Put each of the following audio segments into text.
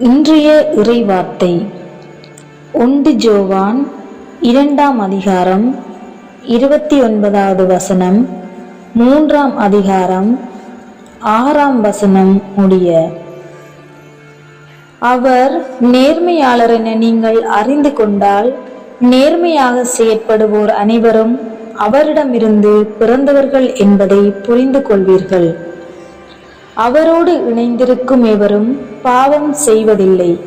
இன்றைய இறைவார்த்தை. ஒன்று ஜோவான் இரண்டாம் அதிகாரம் இருபத்தி ஒன்பதாவது வசனம் மூன்றாம் அதிகாரம் ஆறாம் வசனம் முடிய. அவர் நேர்மையாளர் என நீங்கள் அறிந்து கொண்டால் நேர்மையாக செயற்படுவோர் அனைவரும் அவரிடமிருந்து பிறந்தவர்கள் என்பதை புரிந்து கொள்வீர்கள். அவரோடு இணைந்திருக்கும் எவரும் பாவம் செய்வதில்லை.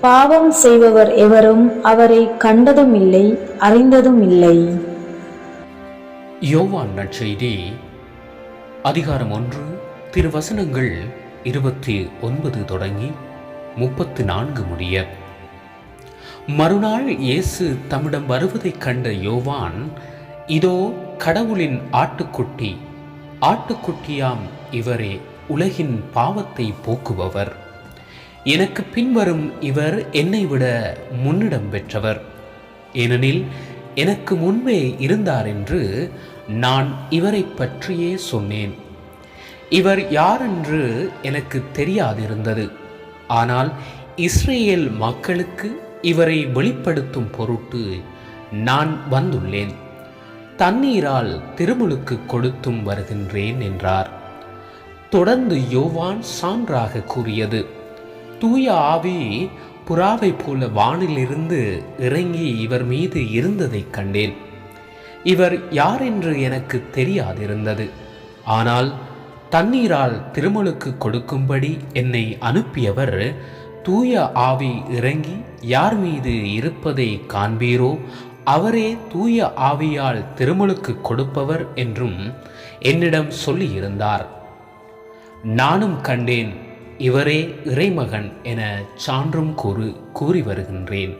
பாவம் செய்பவர் எவரும் அவரை கண்டதும் இல்லை அறிந்ததும் இல்லை யோவான் நற்செய்தி அதிகாரம் ஒன்று திருவசனங்கள் இருபத்தி ஒன்பது தொடங்கி முப்பத்து நான்கு முடிய. மறுநாள் இயேசு தம்மிடம் வருவதைக் கண்ட யோவான் இதோ கடவுளின் ஆட்டுக்குட்டி ஆட்டுக்குட்டியாம் இவரே உலகின் பாவத்தை போக்குபவர். எனக்கு பின்வரும் இவர் என்னை விட முன்னிடம் பெற்றவர். ஏனெனில் எனக்கு முன்பே இருந்தார் என்று நான் இவரை பற்றியே சொன்னேன். இவர் யாரென்று எனக்கு தெரியாதிருந்தது. ஆனால் இஸ்ரேல் மக்களுக்கு இவரை வெளிப்படுத்தும் பொருட்டு நான் வந்துள்ளேன். தண்ணீரால் திருமுழுக்கு கொடுத்தும் வருகின்றேன் என்றார். தொடர்ந்து யோவான் சான்றாக கூறியது. தூய ஆவி புறாவைப் போல வானிலிருந்து இறங்கி இவர் மீது இருந்ததைக் கண்டேன். இவர் யார் என்று எனக்கு தெரியாதிருந்தது. ஆனால் தண்ணீரால் திருமலுக்கு கொடுக்கும்படி என்னை அனுப்பியவர் தூய ஆவி இறங்கி யார் மீது இருப்பதை காண்பீரோ அவரே தூய ஆவியால் திருமலுக்கு கொடுப்பவர் என்றும் என்னிடம் சொல்லியிருந்தார். நானும் கண்டேன் இவரே இறைமகன் என சான்றும் கூறு கூறி வருகின்றேன்.